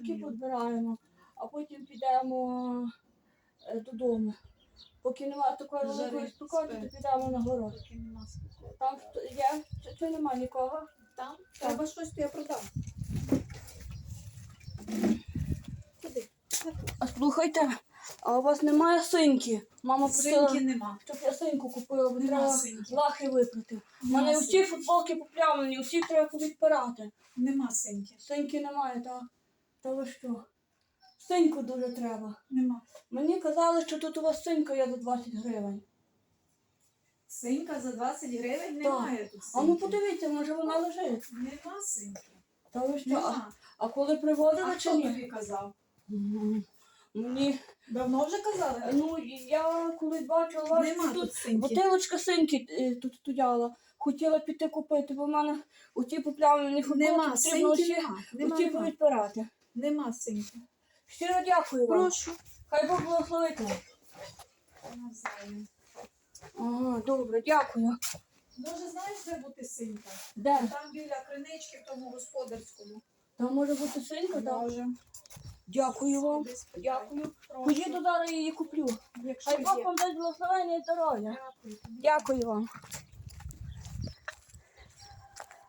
огірки позбираємо, а потім підемо е, додому. Поки немає такої великої спекоти, то підемо на город. Спокою. Там є, чи, чи нема нікого? Там треба щось, то я продам. Куди? А слухайте, а у вас немає синьки? Мама просила, Синьки нема. щоб я синьку купила, бо треба синьки. лахи випрати. У мене усі футболки поплямлені, усі треба повідпирати. Нема синьки. Синьки немає, так? Та ви що? Синьку дуже треба. Нема. Мені казали, що тут у вас синька є за 20 гривень. Синька за 20 гривень Так. немає тут А ну синьки. подивіться, може вона лежить. Нема синьки. Та ви що? А, Нема. а коли А чи хто ні? тобі казав? М, Мені, Давно вже казали? ну я коли бачила вас, Нема тут тут синьки. бутилочка синьки е, тут стояла. Хотіла піти купити, бо в мене у ті поплямлені футболки Нема, потрібно синьки нема. Нема, нема. повідпирати. Нема синьки. Щиро дякую вам. Прошу. Хай Бог благословить вас. Навзаєм. Ага, добре, дякую. Може, знаєш, де бути синька? Де? Там біля кринички в тому господарському. Там може бути синька, так? Може. Дякую вам. Дякую. Прошу. Поїду зараз її куплю. Хай Бог вам дасть благословення і здоров'я. Дякую вам.